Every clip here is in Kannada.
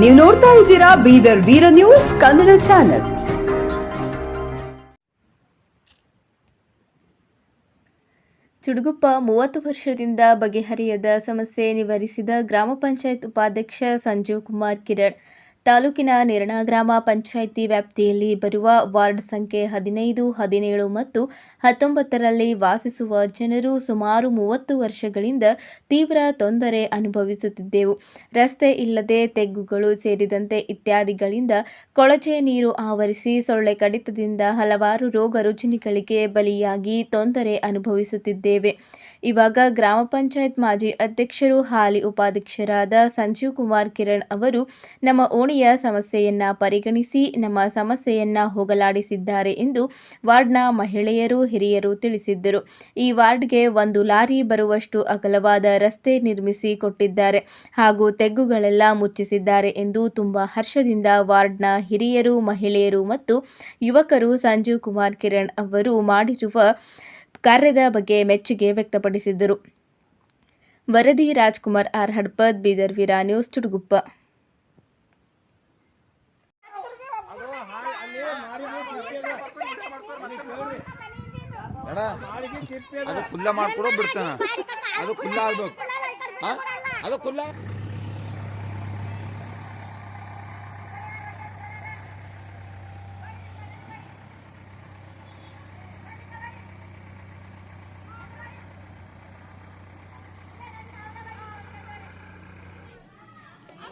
ನೀವು ನೋಡ್ತಾ ಇದ್ದೀರಾ ಬೀದರ್ ವೀರ ನ್ಯೂಸ್ ಕನ್ನಡ ಚಾನೆಲ್. ಚುಡುಗುಪ್ಪ ಮೂವತ್ತು ವರ್ಷದಿಂದ ಬಗೆಹರಿಯದ ಸಮಸ್ಯೆ ನಿವಾರಿಸಿದ ಗ್ರಾಮ ಪಂಚಾಯತ್ ಉಪಾಧ್ಯಕ್ಷ ಸಂಜೀವ್ ಕುಮಾರ್ ಕಿರಣ್. ತಾಲೂಕಿನ ನಿರ್ಣಾ ಗ್ರಾಮ ಪಂಚಾಯಿತಿ ವ್ಯಾಪ್ತಿಯಲ್ಲಿ ಬರುವ ವಾರ್ಡ್ ಸಂಖ್ಯೆ ಹದಿನೈದು, ಹದಿನೇಳು ಮತ್ತು ಹತ್ತೊಂಬತ್ತರಲ್ಲಿ ವಾಸಿಸುವ ಜನರು ಸುಮಾರು ಮೂವತ್ತು ವರ್ಷಗಳಿಂದ ತೀವ್ರ ತೊಂದರೆ ಅನುಭವಿಸುತ್ತಿದ್ದೆವು. ರಸ್ತೆ ಇಲ್ಲದೆ ತೆಗ್ಗುಗಳು ಸೇರಿದಂತೆ ಇತ್ಯಾದಿಗಳಿಂದ ಕೊಳಚೆ ನೀರು ಆವರಿಸಿ ಸೊಳ್ಳೆ ಕಡಿತದಿಂದ ಹಲವಾರು ರೋಗ ರುಜಿನಗಳಿಗೆ ಬಲಿಯಾಗಿ ತೊಂದರೆ ಅನುಭವಿಸುತ್ತಿದ್ದೇವೆ. ಇವಾಗ ಗ್ರಾಮ ಪಂಚಾಯತ್ ಮಾಜಿ ಅಧ್ಯಕ್ಷರು, ಹಾಲಿ ಉಪಾಧ್ಯಕ್ಷರಾದ ಸಂಜೀವ್ ಕುಮಾರ್ ಕಿರಣ್ ಅವರು ನಮ್ಮ ಓಣಿಯ ಸಮಸ್ಯೆಯನ್ನ ಪರಿಗಣಿಸಿ, ನಮ್ಮ ಸಮಸ್ಯೆಯನ್ನ ಹೋಗಲಾಡಿಸಿದ್ದಾರೆ ಎಂದು ವಾರ್ಡ್ನ ಮಹಿಳೆಯರು, ಹಿರಿಯರು ತಿಳಿಸಿದ್ದರು. ಈ ವಾರ್ಡ್ಗೆ ಒಂದು ಲಾರಿ ಬರುವಷ್ಟು ಅಗಲವಾದ ರಸ್ತೆ ನಿರ್ಮಿಸಿ ಕೊಟ್ಟಿದ್ದಾರೆ. ಹಾಗೂ ತೆಗ್ಗುಗಳೆಲ್ಲ ಮುಚ್ಚಿಸಿದ್ದಾರೆ ಎಂದು ತುಂಬಾ ಹರ್ಷದಿಂದ ವಾರ್ಡ್ನ ಹಿರಿಯರು, ಮಹಿಳೆಯರು ಮತ್ತು ಯುವಕರು ಸಂಜೀವ್ ಕುಮಾರ್ ಕಿರಣ್ ಅವರು ಮಾಡಿರುವ ಕಾರ್ಯದ ಬಗ್ಗೆ ಮೆಚ್ಚುಗೆ ವ್ಯಕ್ತಪಡಿಸಿದ್ದರು. ವರದಿ ರಾಜ್ಕುಮಾರ್ ಆರ್. ಹಡ್ಪದ್, ಬೀದರ್ ವೀರಾ, ನ್ಯೂಸ್ ಚುಟುಗುಪ್ಪ ಅದು ಖುಲ್ಲ ಮಾಡ್ಕೊಡೋ ಬಿಡ್ತಾನ. ಅದು ಖುಲ್ಲ ಆಗ್ಬೇಕು. ಅದು ಖುಲ್ಲ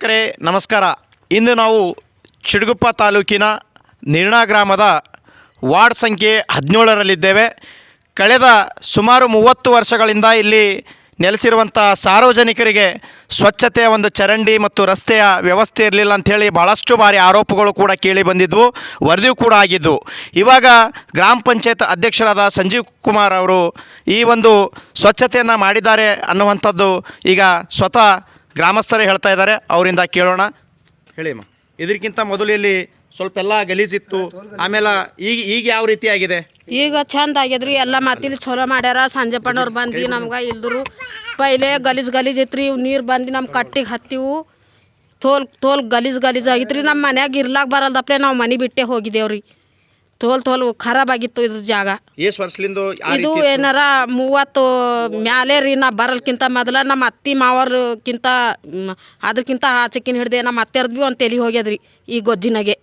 ವೀಕ್ಷಕರೇ, ನಮಸ್ಕಾರ. ಇಂದು ನಾವು ಚಿಡುಗುಪ್ಪ ತಾಲೂಕಿನ ನಿರ್ಣಾ ಗ್ರಾಮದ ವಾರ್ಡ್ ಸಂಖ್ಯೆ ಹದಿನೇಳರಲ್ಲಿದ್ದೇವೆ. ಕಳೆದ ಸುಮಾರು ಮೂವತ್ತು ವರ್ಷಗಳಿಂದ ಇಲ್ಲಿ ನೆಲೆಸಿರುವಂಥ ಸಾರ್ವಜನಿಕರಿಗೆ ಸ್ವಚ್ಛತೆಯ ಒಂದು ಚರಂಡಿ ಮತ್ತು ರಸ್ತೆಯ ವ್ಯವಸ್ಥೆ ಇರಲಿಲ್ಲ ಅಂಥೇಳಿ ಭಾಳಷ್ಟು ಬಾರಿ ಆರೋಪಗಳು ಕೂಡ ಕೇಳಿ ಬಂದಿದ್ವು, ವರದಿಯೂ ಕೂಡ ಆಗಿದ್ದವು ಇವಾಗ ಗ್ರಾಮ ಪಂಚಾಯತ್ ಅಧ್ಯಕ್ಷರಾದ ಸಂಜೀವ್ ಕುಮಾರ್ ಅವರು ಈ ಒಂದು ಸ್ವಚ್ಛತೆಯನ್ನು ಮಾಡಿದ್ದಾರೆ ಅನ್ನುವಂಥದ್ದು ಈಗ ಸ್ವತಃ ಗ್ರಾಮಸ್ಥರೇ ಹೇಳ್ತಾ ಇದ್ದಾರೆ. ಅವರಿಂದ ಕೇಳೋಣ. ಹೇಳಿಮ್ಮ ಇದಕ್ಕಿಂತ ಮೊದಲು ಇಲ್ಲಿ ಸ್ವಲ್ಪ ಎಲ್ಲ ಗಲೀಜಿತ್ತು. ಆಮೇಲೆ ಈಗ ಈಗ ಯಾವ ರೀತಿ ಆಗಿದೆ? ಈಗ ಚಂದ ಆಗ್ಯದ್ರಿ ಎಲ್ಲ ಮತ್ತಿಲ್ಲಿ ಚಲೋ ಮಾಡ್ಯಾರ. ಸಂಜೆ ಪಣ್ಣವ್ರು ಬಂದು ನಮ್ಗೆ ಇಲ್ದ್ರು. ಪೈಲೆ ಗಲೀಜ್ ಗಲೀಜ್ ಇತ್ತು ರೀ ನೀರು ಬಂದು ನಮ್ಮ ಕಟ್ಟಿಗೆ ಹತ್ತಿವು. ತೋಲ್ ತೋಲ್ ಗಲೀಜ್ ಗಲೀಜ್ ಆಗಿತ್ರಿ. ನಮ್ಮ ಮನ್ಯಾಗ ಇರ್ಲಾಕ ಬರಲ್ದಪ್ಲೆ ನಾವು ಮನೆ ಬಿಟ್ಟೆ ಹೋಗಿದ್ದೇವ್ರಿ ತೋಲ್ ತೋಲ್ ಖರಾಬ್ ಆಗಿತ್ತು ಇದ್ರ ಜಾಗ. ಎಷ್ಟು ವರ್ಷಲಿಂದ ಆ ಇದು? ಏನಾರ ಮೂವತ್ತು ಮ್ಯಾಲೆ ರೀ ನಾ ಬರಲ್ಕಿಂತ ಮೊದಲ ನಮ್ಮ ಅತ್ತಿ ಮಾವರ್ಕಿಂತ ಅದಕ್ಕಿಂತ ಆಚೆಕಿನ ಹಿಡ್ದೆ ನಮ್ಮ ಅತ್ತೆರ್ದು ಭೀ ಒಂದು ತಲೆ ಹೋಗ್ಯದ್ರಿ ಈ ಗೊಜ್ಜಿನಾಗೆ.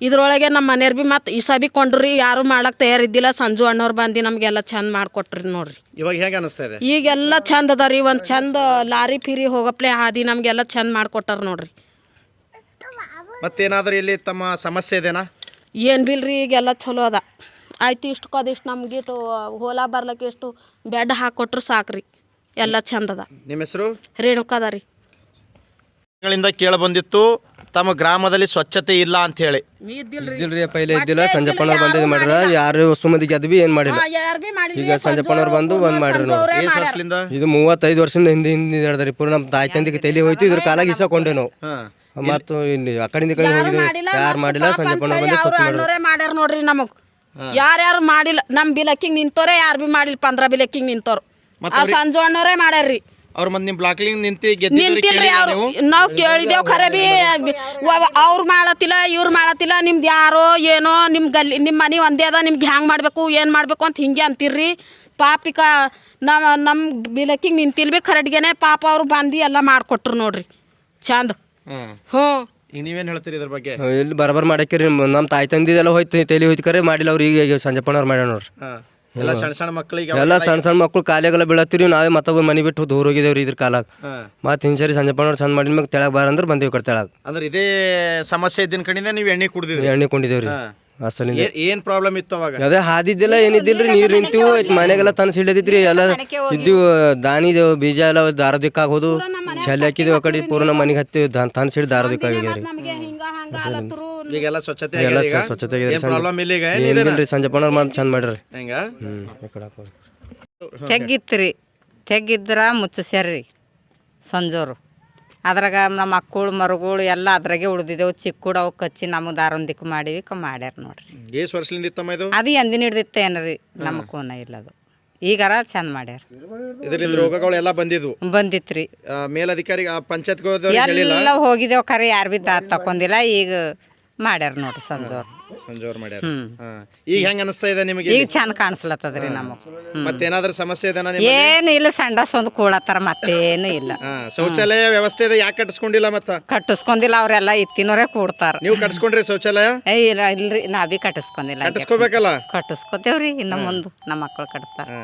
ಇದ್ರೊಳಗೆ ನಮ್ಮ ಮನೆಯವ್ರು ಭೀ ಮತ್ತು ಈಸಾ ಭೀ ಕೊಂಡ್ರಿ ಯಾರು ಮಾಡಕ್ಕೆ ತಯಾರಿದ್ದಿಲ್ಲ. ಸಂಜು ಅಣ್ಣವ್ರು ಬಂದು ನಮಗೆಲ್ಲ ಚಂದ ಮಾಡಿಕೊಟ್ರಿ ನೋಡ್ರಿ. ಇವಾಗ ಹೇಗೆ ಅನಿಸ್ತಾ ಇದೆ? ಈಗೆಲ್ಲ ಚಂದ ಅದ ರೀ ಒಂದು ಚಂದ ಲಾರಿ ಫಿರಿ ಹೋಗಪ್ಲೆ ಹಾದಿ ನಮಗೆಲ್ಲ ಚಂದ ಮಾಡಿಕೊಟ್ಟಾರ ನೋಡ್ರಿ. ಮತ್ತೇನಾದರೂ ಇಲ್ಲಿ ತಮ್ಮ ಸಮಸ್ಯೆ ಇದೆನಾ? ಏನು ಬಿಲ್ರಿ ಈಗೆಲ್ಲ ಚಲೋ ಅದ. ಆಯ್ತು ಇಷ್ಟು ಕದಿಷ್ಟು ನಮ್ಗೆ ಇಷ್ಟು ಹೊಲ ಬರ್ಲಕ್ಕೆ ಇಷ್ಟು ಬೆಡ್ ಹಾಕೊಟ್ರು ಸಾಕ್ರಿ. ಎಲ್ಲ ಚಂದದ ಅದ. ನಿಮ್ಮ ಹೆಸರು? ರೇಣುಕಾದ ರೀ. ಗಳಿಂದ ಕೇಳ ಬಂದಿತ್ತು. ತಮ್ಮ ಗ್ರಾಮದಲ್ಲಿ ಸ್ವಚ್ಛತೆ ಇಲ್ಲ ಅಂತ ಹೇಳಿ. ಇದ್ದಿಲ್ರಿ. ಪೈಲೆ ಇದ್ದಿಲ್ಲ. ಸಂಜಪ್ಪನವ್ರು ಬಂದು ಇದು ಮಾಡ್ರ. ಯಾರು ಹೊಸ ಮಂದಿ ಗೆದ್ವಿ ಏನ್ ಮಾಡಿಲ್ಲ. ಈಗ ಸಂಜಪ್ಪನವ್ರು ಬಂದು ಬಂದ್ ಮಾಡ್ರಿ ಇದು ಮೂವತ್ತೈದು ವರ್ಷದಿಂದ ಹಿಂದೆ ಹಿಂದೆ ಹೇಳಿದ್ರಿ ಪೂರ್ಣ ನಮ್ಮ ತಾಯಿ ತಂದಿಗೆ ತಲೆ ಹೋಯ್ತು ಇದ್ರ ಕಾಲಾಗ ಇಸಕೊಂಡೆ ನಾವು. ಮತ್ತು ಇಲ್ಲಿ ಆ ಕಡೆಯಿಂದ ಕಡೆ ಹೋಗಿದ್ವಿ ಯಾರು ಮಾಡಿಲ್ಲ ಸಂಜಪ್ಪನವ್ರು ಬಂದು ಸ್ವಚ್ಛ ಮಾಡ್ಯಾರ ನೋಡ್ರಿ ನಮಗ್. ಯಾರ್ಯಾರು ಮಾಡಿಲ್ಲ? ನಮ್ ಬಿಲಕ್ಕಿಂಗ್ ನಿಂತೋರೆ ಯಾರು ಬಿ ಮಾಡಿಲ್ಲ ಪಂದ್ರ ಬಿಲಕ್ಕಿಂಗ್ ನಿಂತೋರು ಆ ಸಂಜು ಅಣ್ಣವ್ರೇ ಮಾಡ್ಯಾರ್ರಿ. ಅವ್ರ ಮತ್ತೆ ನಿಮ್ಮ ಬ್ಲಾಕ್ಲಿಂಗ್ ನಿಂತಿ ನಿಂತಿಲ್ರಿ ಅವ್ರು. ನಾವು. ನಾವ್ ಕೇಳಿದೇವ್ ಖರೆ ಬಿ ಅವ್ರು ಮಾಡತ್ತಿಲ್ಲ ಇವ್ರು ಮಾಡತ್ತಿಲ್ಲ ನಿಮ್ದು ಯಾರೋ ಏನೋ ನಿಮ್ ಗಲ್ಲಿ ನಿಮ್ಮ ಮನೆ ಒಂದೇ ಅದ ನಿಮ್ಗೆ ಹ್ಯಾಂಗ್ ಮಾಡ್ಬೇಕು ಏನ್ ಮಾಡ್ಬೇಕು ಅಂತ ಹಿಂಗೆ ಅಂತೀರ್ರಿ. ಪಾಪಿಕ ನಮ್ಮ ನಮ್ಮ ಬಿಲಕ್ಕಿಗೆ ನಿಂತಿಲ್ ಬಿ ಕರೆಕ್ಟ್ಗೆನೆ ಪಾಪ ಅವ್ರು ಬಂದು ಎಲ್ಲ ಮಾಡ್ಕೊಟ್ರು ನೋಡ್ರಿ. ಚಂದ ಹಾಂ ಹ್ಞೂ. ಈಗ ನೀವೇನು ಹೇಳ್ತೀರಿ ಇದ್ರ ಬಗ್ಗೆ? ಇಲ್ಲಿ ಬರಬರ್ ಮಾಡಕ್ಕಿರಿ ನಮ್ಮ ತಾಯಿ ತಂದಿದೆಲ್ಲ ಹೋಯ್ತು ತಲೆ ಹೋಯ್ತು ಕರೆ ಮಾಡಿಲ್ಲ ಅವ್ರು ಈಗ ಸಂಜಪ್ಪನವ್ರು ಮಾಡ್ಯಾರ ನೋಡ್ರಿ. ಹಾಂ. ಎಲ್ಲ ಸಣ್ಣ ಸಣ್ಣ ಮಕ್ಕಳಿಗೆ ಎಲ್ಲ ಸಣ್ಣ ಸಣ್ಣ ಮಕ್ಕಳು ಕಾಲಿಗೆಲ್ಲ ಬೀಳತ್ತೀರಿ ನಾವೇ ಮತ್ತೊಬ್ಬ ಮನೆ ಬಿಟ್ಟು ದೂರ ಹೋಗಿದ್ದೇವ್ರಿ ಇದ್ರ ಕಾಲಾಗ. ಮತ್ತೆ ಹಿಂಗೆ ಸರಿ ಸಂಜೆಪ್ಪನವ್ರು ಚಂದ ಮಾಡಿದ ಮ್ಯಾಗ ತೆಳಗ್ ಬಾರ ಅಂದ್ರೆ ಬಂದೇವಿ ಕಡೆ ತೆಳಗ್. ಅಂದ್ರೆ ಇದೇ ಸಮಸ್ಯೆ ಇದ್ದಿನ ಕಡೆಯಿಂದ ನೀವು ಎಣ್ಣೆ ಕುಡಿದಿವಿ ಎಣ್ಣೆ ಕೊಂಡಿದ್ದೇವ್ರಿ ಅಸಲಿಂದ ಏನ್ ಪ್ರಾಬ್ಲಮ್ ಇತ್ತು ಅವಾಗ? ಅದೇ ಹಾದಿದ್ದಿಲ್ಲ ಏನಿದ್ದಿಲ್ರಿ ನೀರು ನಿಂತಿವು ಮನೆಗೆಲ್ಲ ತನಸ್ ಹಿಡಿದಿತ್ರಿ ಎಲ್ಲ ಇದ್ದು ದಾನಿದೇವು ಬೀಜ ಎಲ್ಲ ದಾರ ದಿಕ್ಕಾಗೋದು ಚಲ್ಲಿ ಹಾಕಿದ್ವಿ ಆ ಕಡೆ ಪೂರ್ಣ ಮನೆಗೆ ಹತ್ತಿ ತನಸ್ ಹಿಡಿದು ದಾರ ದಿಕ್ಕಾಗಿದ್ರಿ ನಮಗೆ ಹಿಂಗ ಹಂಗ ಆಲತ್ತರು ಈಗೆಲ್ಲ ಸ್ವಚ್ಛತೆ ಎಲ್ಲ ಈಗ? ಸ್ವಚ್ಛತೆ ಏನ್ ಪ್ರಾಬ್ಲಮ್ ಇಲ್ಲ ಈಗ? ಏನಿಲ್ರಿ ಸಂಜೆಪ್ಪನವ್ರು ಮಾಡಿ ಚಂದ ಮಾಡ್ರಿ. ತೆಗ್ಗಿತ್ರಿ ತೆಗ್ಗಿದ್ರ ಮುಚ್ಚಿಸ್ಯಾರ್ರಿ ಸಂಜೋರು. ಅದ್ರಾಗ ನಮ್ಮ ಮಕ್ಕಳು ಮರುಗಳು ಎಲ್ಲ ಅದ್ರಾಗೆ ಉಳ್ದಿದ್ದೆವು. ಚಿಕ್ಕೂಡ ಅವು ಕಚ್ಚಿ ನಮಗೆ ದಾರೊಂದಿಕ್ಕು ಮಾಡಿವಿ. ಕ ಮಾಡ್ಯಾರ ನೋಡ್ರಿ. ಎಷ್ಟು ವರ್ಷದಿಂದ ಇತ್ತಮ್ಮ ಇದು? ಅದು ಎಂದಿನ ಹಿಡ್ದಿತ್ತ ಏನ್ರಿ? ನಮ್ಮ ಕೂನ ಇಲ್ಲ ಅದು. ಈಗಾರ ಚಂದ ಮಾಡ್ಯಾರ. ಇದರಿಂದ ರೋಗಗಳು ಎಲ್ಲ ಬಂದಿದ್ವು? ಬಂದಿತ್ರಿ. ಮೇಲಧಿಕಾರಿ ಪಂಚಾಯತ್ ಎಲ್ಲ ಹೋಗಿದ್ದೇವೆ ಖರೆ ಯಾರು ಬಿ ದಾರ ತಕೊಂಡಿಲ್ಲ ಈಗ ಮಾಡ್ಯಾರ ನೋಡ್ರಿ ಸಂಜೋರ್. ಸಂಜೋರ್ ಮಾಡ್ಯಾರ. ಹಾ. ಈಗ ಹೆಂಗ ಅನಿಸ್ತಾ ಇದೆ ನಿಮಗೆ? ಈಗ ಚಂದ ಕಾಣಿಸ್ಲತ್ತದ್ರಿ ನಮಗ್. ಮತ್ತೇನಾದ್ರೂ ಸಮಸ್ಯೆ ಇದೆನಾ ನಿಮ್ಗೆ ಏನು ಇಲ್ಲ ಸಂಡಸ್ ಒಂದು ಕೂಳತ್ತಾರ ಮತ್ತೇನು ಇಲ್ಲ. ಹಾ, ಶೌಚಾಲಯ ವ್ಯವಸ್ಥೆ ಇದೆ ಯಾಕೆ ಕಟ್ಸ್ಕೊಂಡಿಲ್ಲ ಮತ್ತ? ಕಟ್ಟಿಸ್ಕೊಂಡಿಲ್ಲ ಅವರೆಲ್ಲ ಇತ್ತಿನವರೇ ಕೂಡ್ತಾರ. ನೀವು ಕಟ್ಸ್ಕೊಂಡ್ರಿ ಶೌಚಾಲಯ? ಏ ಇಲ್ಲ ಇಲ್ರಿ ನಾ ಬಿ ಕಟ್ಟಿಸ್ಕೊಂಡಿಲ್ಲ ಕಟ್ಸ್ಕೋಬೇಕಲ್ಲ? ಕಟ್ಟಿಸ್ಕೊತೇವ್ರಿ ಇನ್ನ ಮುಂದೆ ನಮ್ಮ ಮಕ್ಕಳು ಕಟ್ತಾರ. ಹಾ.